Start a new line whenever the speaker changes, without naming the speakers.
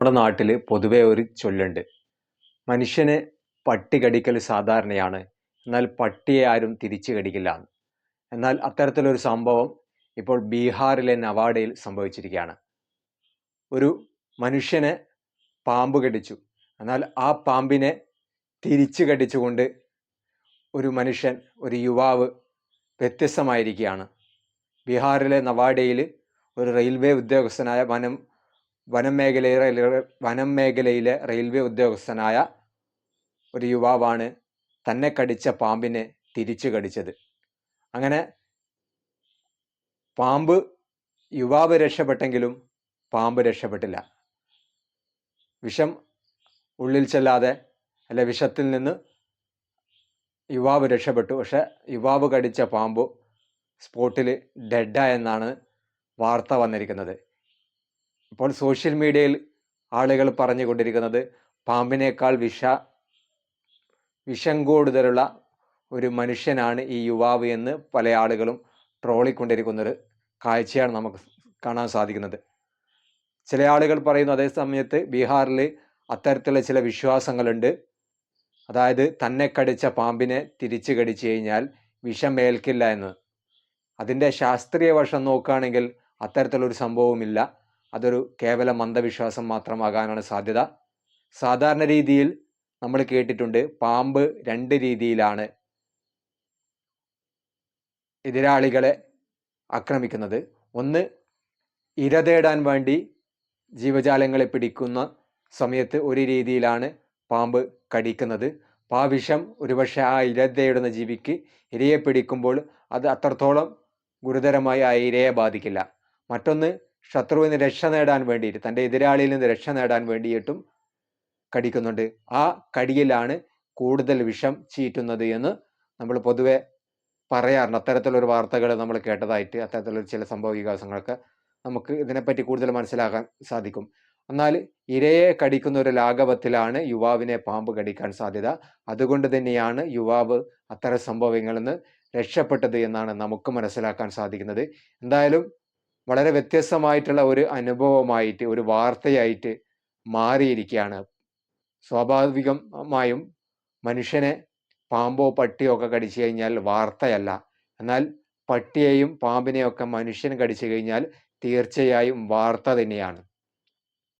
നമ്മുടെ നാട്ടിൽ പൊതുവെ ഒരു ചൊല്ലുണ്ട്. മനുഷ്യനെ പട്ടി കടിക്കൽ സാധാരണയാണ്. എന്നാൽ പട്ടിയെ ആരും തിരിച്ചു കടിക്കില്ല. എന്ന്. എന്നാൽ അത്തരത്തിലൊരു സംഭവം ഇപ്പോൾ ബീഹാറിലെ നവാഡയിൽ സംഭവിച്ചിരിക്കുകയാണ്. ഒരു മനുഷ്യനെ പാമ്പ് കടിച്ചു. എന്നാൽ ആ പാമ്പിനെ തിരിച്ചു കടിച്ചുകൊണ്ട് ഒരു മനുഷ്യൻ ഒരു യുവാവ് വ്യത്യസ്തമായിരിക്കുകയാണ്. ബീഹാറിലെ നവാഡയിൽ ഒരു റെയിൽവേ ഉദ്യോഗസ്ഥനായ വനം വനം മേഖലയിലെ വനം മേഖലയിലെ റെയിൽവേ ഉദ്യോഗസ്ഥനായ ഒരു യുവാവാണ് തന്നെ കടിച്ച പാമ്പിനെ തിരിച്ചു കടിച്ചത്. അങ്ങനെ പാമ്പ് യുവാവ് രക്ഷപ്പെട്ടെങ്കിലും പാമ്പ് രക്ഷപ്പെട്ടില്ല. വിഷം ഉള്ളിൽ ചെല്ലാതെ അല്ലെ വിഷത്തിൽ നിന്ന് യുവാവ് രക്ഷപ്പെട്ടു. പക്ഷെ യുവാവ് കടിച്ച പാമ്പ് സ്പോട്ടിൽ ഡെഡായെന്നാണ് വാർത്ത വന്നിരിക്കുന്നത്. ഇപ്പോൾ സോഷ്യൽ മീഡിയയിൽ ആളുകൾ പറഞ്ഞുകൊണ്ടിരിക്കുന്നത് പാമ്പിനേക്കാൾ വിഷ വിഷം കൂടുതലുള്ള ഒരു മനുഷ്യനാണ് ഈ യുവാവ് എന്ന് പല ആളുകളും ട്രോളിക്കൊണ്ടിരിക്കുന്നൊരു കാഴ്ചയാണ് നമുക്ക് കാണാൻ സാധിക്കുന്നത്. ചില ആളുകൾ പറയുന്നു അതേ സമയത്ത് ബീഹാറിൽ അത്തരത്തിലുള്ള ചില വിശ്വാസങ്ങളുണ്ട്. അതായത് തന്നെ കടിച്ച പാമ്പിനെ തിരിച്ചു കടിച്ചു കഴിഞ്ഞാൽ വിഷം ഏൽക്കില്ല എന്ന്. അതിന്റെ ശാസ്ത്രീയ വശം നോക്കുകയാണെങ്കിൽ അത്തരത്തിലൊരു സംഭവമില്ല അതൊരു കേവല മന്ദവിശ്വാസം മാത്രമാകാനാണ് സാധ്യത. സാധാരണ രീതിയിൽ നമ്മൾ കേട്ടിട്ടുണ്ട് പാമ്പ് രണ്ട് രീതിയിലാണ് എതിരാളികളെ ആക്രമിക്കുന്നത്. ഒന്ന് ഇര തേടാൻ വേണ്ടി ജീവജാലങ്ങളെ പിടിക്കുന്ന സമയത്ത് ഒരു രീതിയിലാണ് പാമ്പ് കടിക്കുന്നത്. പാവിഷം ഒരുപക്ഷെ ആ ഇര തേടുന്ന ജീവിക്ക് ഇരയെ പിടിക്കുമ്പോൾ അത് അത്രത്തോളം ഗുരുതരമായി ആ ഇരയെ ബാധിക്കില്ല. മറ്റൊന്ന് ശത്രുവിന് രക്ഷ നേടാൻ വേണ്ടിയിട്ട് തന്റെ എതിരാളിയിൽ നിന്ന് രക്ഷ നേടാൻ വേണ്ടിയിട്ടും കടിക്കുന്നുണ്ട്. ആ കടിയിലാണ് കൂടുതൽ വിഷം ചീറ്റുന്നത് എന്ന് നമ്മൾ പൊതുവെ പറയാറുണ്ട്. അത്തരത്തിലൊരു വാർത്തകൾ നമ്മൾ കേട്ടതായിട്ട് അത്തരത്തിലുള്ള ചില സംഭവ വികാസങ്ങളൊക്കെ നമുക്ക് ഇതിനെപ്പറ്റി കൂടുതൽ മനസ്സിലാക്കാൻ സാധിക്കും. എന്നാൽ ഇരയെ കടിക്കുന്ന ഒരു ലാഘവത്തിലാണ് യുവാവിനെ പാമ്പ് കടിക്കാൻ സാധ്യത. അതുകൊണ്ട് തന്നെയാണ് യുവാവ് അത്തരം സംഭവങ്ങളിൽ നിന്ന് രക്ഷപ്പെട്ടത് എന്നാണ് നമുക്ക് മനസ്സിലാക്കാൻ സാധിക്കുന്നത്. എന്തായാലും വളരെ വ്യത്യസ്തമായിട്ടുള്ള ഒരു അനുഭവമായിട്ട് ഒരു വാർത്തയായിട്ട് മാറിയിരിക്കുകയാണ്. സ്വാഭാവികമായും മനുഷ്യനെ പാമ്പോ പട്ടിയോ ഒക്കെ കടിച്ചു കഴിഞ്ഞാൽ വാർത്തയല്ല. എന്നാൽ പട്ടിയെയും പാമ്പിനെയും ഒക്കെ മനുഷ്യൻ കടിച്ചു കഴിഞ്ഞാൽ തീർച്ചയായും വാർത്ത തന്നെയാണ്.